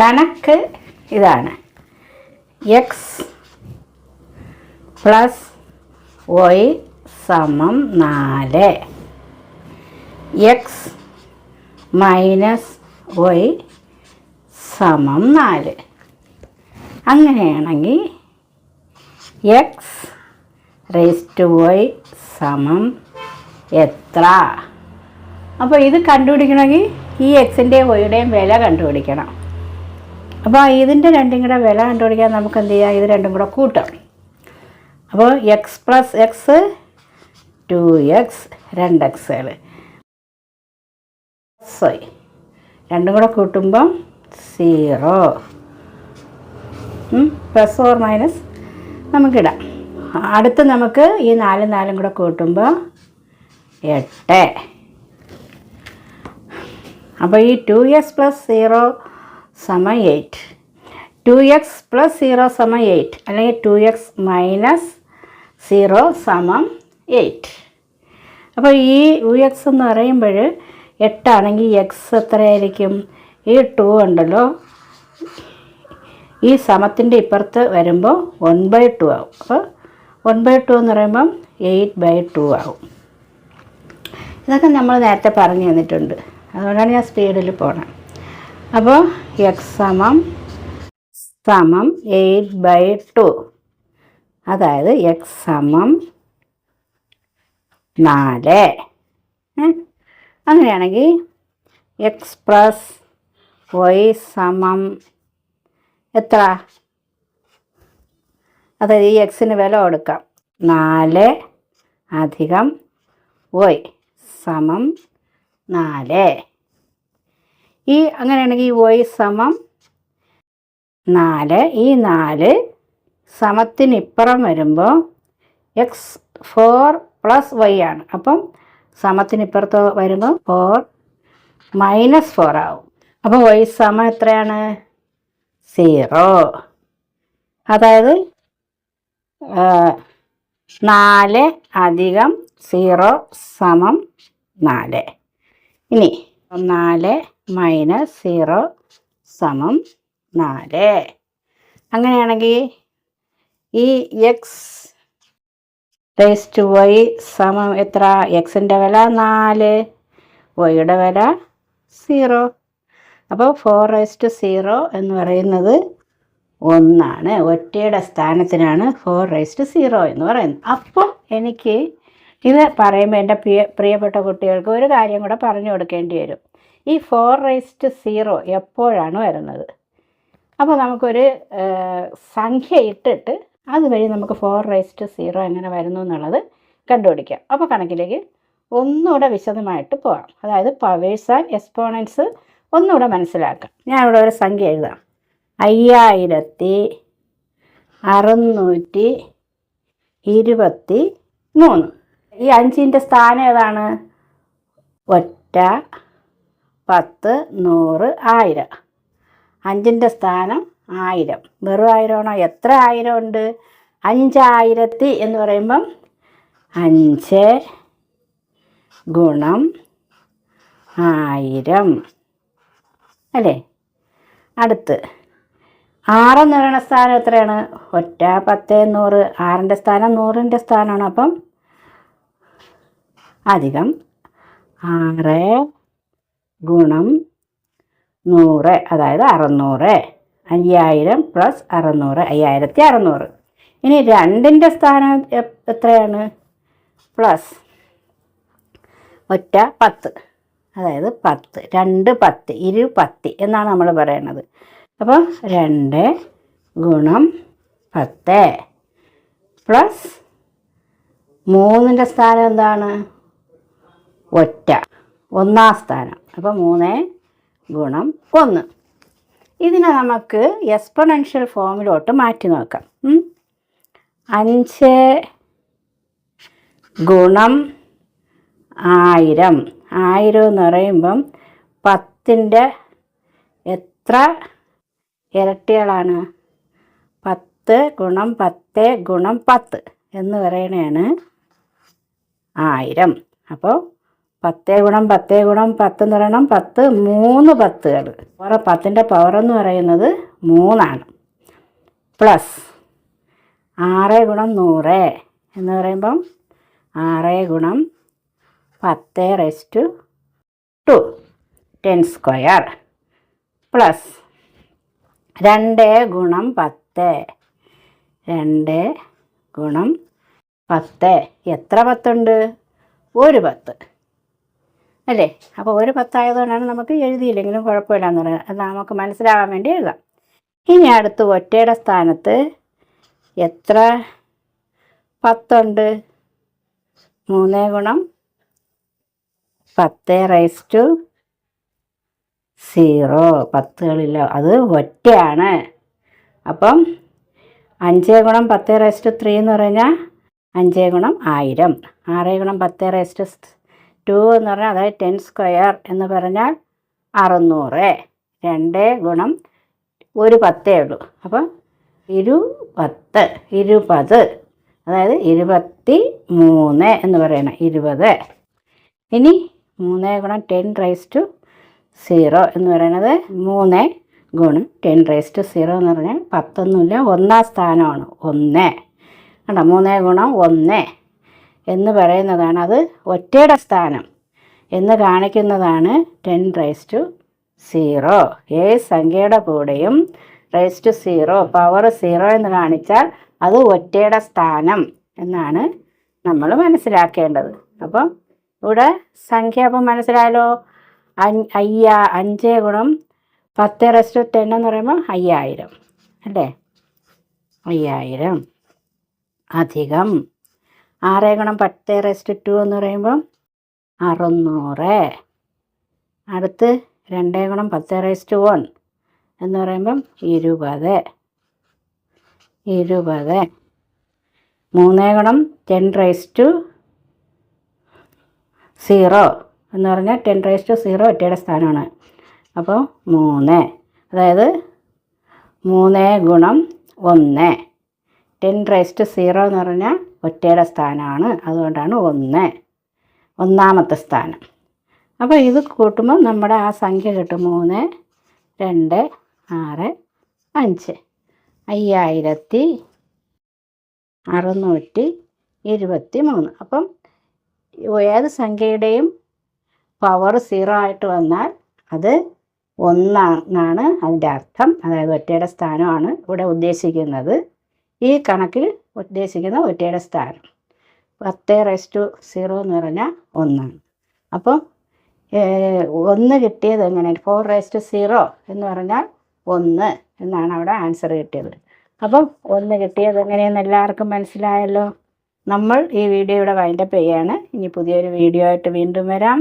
കണക്ക് ഇതാണ്. X plus Y സമം നാല്. എക്സ് മൈനസ് വൈ സമം നാല്. അങ്ങനെയാണെങ്കിൽ എക്സ് റേസ് ടു വൈ സമം എത്ര? അപ്പോൾ ഇത് കണ്ടുപിടിക്കണമെങ്കിൽ ഈ എക്സിന്റെയും വൈയുടെയും വില കണ്ടുപിടിക്കണം. അപ്പോൾ ഇതിന്റെ രണ്ടും കൂടെ വില കണ്ടുപിടിക്കാൻ നമുക്ക് എന്ത് ചെയ്യാം? ഇത് രണ്ടും കൂടെ കൂട്ടാം. അപ്പോൾ x plus x two x രണ്ട് എക്സുകൾ സോറി രണ്ടും കൂടെ കൂട്ടുമ്പം സീറോ പ്ലസ് ഓർ മൈനസ് നമുക്കിടാം അടുത്ത് നമുക്ക് ഈ നാലും നാലും കൂടെ കൂട്ടുമ്പോൾ എട്ട്. അപ്പോൾ ഈ ടു എക്സ് പ്ലസ് സീറോ സമ eight. Two x plus zero സമ എയ്റ്റ്. അല്ലെങ്കിൽ ടു എക്സ് മൈനസ് സീറോ സമം എയ്റ്റ്. അപ്പോൾ ഈ യു എക്സ് എന്ന് പറയുമ്പോൾ എട്ടാണെങ്കിൽ എക്സ് എത്രയായിരിക്കും? ഈ ടു ഉണ്ടല്ലോ. ഈ സമത്തിന്റെ ഇപ്പുറത്ത് വരുമ്പോൾ വൺ ബൈ ടു ആവും. അപ്പോൾ വൺ ബൈ ടു എന്ന് പറയുമ്പം എയ്റ്റ് ബൈ ടു ആവും. ഇതൊക്കെ നമ്മൾ നേരത്തെ പറഞ്ഞു തന്നിട്ടുണ്ട്. അതുകൊണ്ടാണ് ഞാൻ സ്പീഡിൽ പോണത് അപ്പോൾ എക്സ് സമം സമം എയ്റ്റ് ബൈ ടു അതായത് എക്സ് സമം നാല്. അങ്ങനെയാണെങ്കിൽ എക്സ് പ്ലസ് വൈ സമം എത്ര? അതായത് ഈ എക്സിന് വില കൊടുക്കാം. നാല് അധികം വൈ സമം നാല്. ഈ അങ്ങനെയാണെങ്കിൽ ഈ വൈ സമം നാല് ഈ നാല് സമത്തിനിപ്പുറം വരുമ്പോൾ എക്സ് ഫോർ പ്ലസ് വൈ ആണ്. അപ്പം സമത്തിനിപ്പുറത്ത് വരുമ്പോൾ ഫോർ മൈനസ് ഫോർ ആവും. അപ്പോൾ വൈ സമം എത്രയാണ്? സീറോ അതായത് നാല് അധികം സീറോ സമം നാല്. ഇനി നാല് മൈനസ് സീറോ സമം നാല്. അങ്ങനെയാണെങ്കിൽ ഈ എക്സ് റേസ് ടു വൈ സമം എത്ര? എക്സിന്റെ വില നാല് വൈയുടെ വില സീറോ. അപ്പോൾ ഫോർ റേസ് ടു സീറോ എന്ന് പറയുന്നത് ഒന്നാണ്. ഒറ്റയുടെ സ്ഥാനത്തിനാണ് ഫോർ റേസ് ടു സീറോ എന്ന് പറയുന്നത്. അപ്പോൾ എനിക്ക് ഇത് പറയുമ്പോൾ എന്റെ പ്രിയ പ്രിയപ്പെട്ട കുട്ടികൾക്ക് ഒരു കാര്യം കൂടെ പറഞ്ഞു കൊടുക്കേണ്ടി വരും. ഈ ഫോർ റേസ് ടു സീറോ എപ്പോഴാണ് വരുന്നത്? അപ്പോൾ നമുക്കൊരു സംഖ്യ ഇട്ടിട്ട് അതുവഴി നമുക്ക് ഫോർ റേസ് ടു സീറോ എങ്ങനെ വരുന്നു എന്നുള്ളത് കണ്ടുപിടിക്കാം. അപ്പോൾ കണക്കിലേക്ക് ഒന്നുകൂടെ വിശദമായിട്ട് പോകാം അതായത് പവേഴ്സ് ആൻഡ് എക്സ്പോണൻസ് ഒന്നുകൂടെ മനസ്സിലാക്കാം. ഞാൻ ഇവിടെ ഒരു സംഖ്യ എഴുതാം. അയ്യായിരത്തി അറുന്നൂറ്റി ഇരുപത്തി മൂന്ന്. ഈ അഞ്ചിന്റെ സ്ഥാനം ഏതാണ്? ഒറ്റ പത്ത് നൂറ് ആയിരം. അഞ്ചിന്റെ സ്ഥാനം ആയിരം. വെറും ആയിരമാണോ? എത്ര ആയിരം ഉണ്ട്? അഞ്ചായിരത്തി എന്ന് പറയുമ്പം അഞ്ച് ഗുണം ആയിരം. അല്ലേ? അടുത്ത്. ആറെന്ന് പറയുന്ന സ്ഥാനം എത്രയാണ്? ഒറ്റ പത്ത് നൂറ്. ആറിന്റെ സ്ഥാനം നൂറിന്റെ സ്ഥാനമാണ്. അപ്പം അധികം ആറ് ഗുണം നൂറ് അതായത് അറുന്നൂറ്. അയ്യായിരം പ്ലസ് അറുന്നൂറ് അയ്യായിരത്തി അറുന്നൂറ്. ഇനി രണ്ടിന്റെ സ്ഥാനം എത്രയാണ്? പ്ലസ് ഒറ്റ പത്ത്. അതായത് പത്ത്. രണ്ട് പത്ത് ഇരു പത്ത് എന്നാണ് നമ്മൾ പറയണത്. അപ്പോൾ രണ്ട് ഗുണം പത്ത് പ്ലസ് മൂന്നിന്റെ സ്ഥാനം എന്താണ്? ഒറ്റ. ഒന്നാം സ്ഥാനം. അപ്പോൾ മൂന്ന് ഗുണം ഒന്ന്. ഇതിനെ നമുക്ക് എക്സ്പൊണൻഷ്യൽ ഫോമിലോട്ട് മാറ്റി നോക്കാം. അഞ്ച് ഗുണം ആയിരം. ആയിരം എന്ന് പറയുമ്പം പത്തിന്റെ എത്ര ഇരട്ടികളാണ്? പത്ത് ഗുണം പത്ത് ഗുണം പത്ത് എന്ന് പറയണതാണ് ആയിരം. അപ്പോൾ പത്ത് ഗുണം പത്തേ ഗുണം പത്ത് എന്ന് പറയണം പത്ത് മൂന്ന് പത്തുകൾ. വേറെ പത്തിന്റെ പവർ എന്ന് പറയുന്നത് മൂന്നാണ്. പ്ലസ് ആറ് ഗുണം നൂറ് എന്ന് പറയുമ്പം ആറ് ഗുണം പത്ത് raise to ten square plus രണ്ട് ഗുണം പത്ത് രണ്ട് ഗുണം പത്ത്. എത്ര പത്തുണ്ട്? ഒരു പത്ത്. അല്ലേ? അപ്പോൾ ഒരു പത്തായതുകൊണ്ടാണ് നമുക്ക് എഴുതിയില്ലെങ്കിലും കുഴപ്പമില്ല എന്ന് പറയുന്നത് അത് നമുക്ക് മനസ്സിലാകാൻ വേണ്ടി എഴുതാം. ഇനി അടുത്ത് ഒറ്റയുടെ സ്ഥാനത്ത് എത്ര? പത്തുണ്ട്. മൂന്ന് ഗുണം പത്ത് റൈസ് ടു സീറോ. പത്തുകളില്ല അത് ഒറ്റയാണ്. അപ്പം അഞ്ച് ഗുണം പത്ത് റൈസ് ടു ത്രീ എന്ന് പറഞ്ഞാൽ അഞ്ച് ഗുണം ആയിരം. ആറ് ഗുണം പത്ത് റൈസ് ടു ടു എന്ന് പറഞ്ഞാൽ അതായത് ടെൻ സ്ക്വയർ എന്ന് പറഞ്ഞാൽ അറുന്നൂറ്. രണ്ട് ഗുണം ഒരു പത്തേ ഉള്ളൂ. അപ്പം ഇരു പത്ത് ഇരുപത്. അതായത് ഇരുപത്തി മൂന്ന് എന്ന് പറയണം ഇരുപത്. ഇനി മൂന്ന് ഗുണം ടെൻ റൈസ് ടു സീറോ എന്ന് പറയുന്നത് മൂന്ന് ഗുണം ടെൻ റൈസ് ടു സീറോ എന്ന് പറഞ്ഞാൽ പത്തൊന്നുമില്ല ഒന്നാം സ്ഥാനമാണ് ഒന്ന്. കണ്ടോ? മൂന്ന് ഗുണം ഒന്ന്. എന്ന് പറയുന്നതാണ് അത് ഒറ്റയുടെ സ്ഥാനം എന്ന് കാണിക്കുന്നതാണ് ടെൻ റൈസ് ടു സീറോ. ഏത് സംഖ്യയുടെ കൂടെയും raise to zero power zero എന്ന് കാണിച്ചാൽ അത് ഒറ്റയുടെ സ്ഥാനം എന്നാണ് നമ്മൾ മനസ്സിലാക്കേണ്ടത്. അപ്പം ഇവിടെ സംഖ്യ അപ്പം മനസ്സിലായാലോ അയ്യ അഞ്ച് ഗുണം പത്ത് റെസ്റ്റ് ടെൻ എന്ന് പറയുമ്പോൾ അയ്യായിരം അല്ലേ? അയ്യായിരം അധികം. ആറ് ഗുണം പത്ത് റെസ്റ്റ് ടു എന്ന് പറയുമ്പോൾ അറുന്നൂറ്. അടുത്ത് രണ്ട് ഗുണം പത്ത് റേസ്റ്റ് വൺ എന്ന് പറയുമ്പം ഇരുപത്. ഇരുപത്. മൂന്ന് ഗുണം ടെൻ റൈസ് ടു സീറോ എന്ന് പറഞ്ഞാൽ ടെൻ റൈസ് ടു സീറോ ഒറ്റയുടെ സ്ഥാനമാണ്. അപ്പോൾ മൂന്ന്. അതായത് മൂന്ന് ഗുണം ഒന്ന്. ടെൻ റൈസ് ടു സീറോ എന്ന് പറഞ്ഞാൽ ഒറ്റയുടെ സ്ഥാനമാണ് അതുകൊണ്ടാണ് ഒന്ന്. ഒന്നാമത്തെ സ്ഥാനം. അപ്പോൾ ഇത് കൂട്ടുമ്പോൾ നമ്മുടെ ആ സംഖ്യ കിട്ടും. മൂന്ന് രണ്ട് ആറ് അഞ്ച്. അയ്യായിരത്തി അറുന്നൂറ്റി ഇരുപത്തി മൂന്ന് അപ്പം ഏത് സംഖ്യയുടെയും പവർ സീറോ ആയിട്ട് വന്നാൽ അത് ഒന്നാണ് അതിന്റെ അർത്ഥം. അതായത് ഒറ്റയുടെ സ്ഥാനമാണ് ഇവിടെ ഉദ്ദേശിക്കുന്നത്. ഈ കണക്കിൽ ഉദ്ദേശിക്കുന്ന ഒറ്റയുടെ സ്ഥാനം. പത്ത് റെസ് ടു സീറോ എന്ന് പറഞ്ഞാൽ ഒന്നാണ്. അപ്പോൾ ഒന്ന് കിട്ടിയത് എങ്ങനെ? ഫോർ റേസ് ടു സീറോ എന്ന് പറഞ്ഞാൽ ഒന്ന് എന്നാണ് അവിടെ ആൻസർ കിട്ടിയത്. അപ്പം ഒന്ന് കിട്ടിയത് എങ്ങനെയെന്ന് എല്ലാവർക്കും മനസ്സിലായല്ലോ? നമ്മൾ ഈ വീഡിയോ ഇവിടെ വൈൻഡപ്പ് ചെയ്യാണ്. ഇനി പുതിയൊരു വീഡിയോ ആയിട്ട് വീണ്ടും വരാം.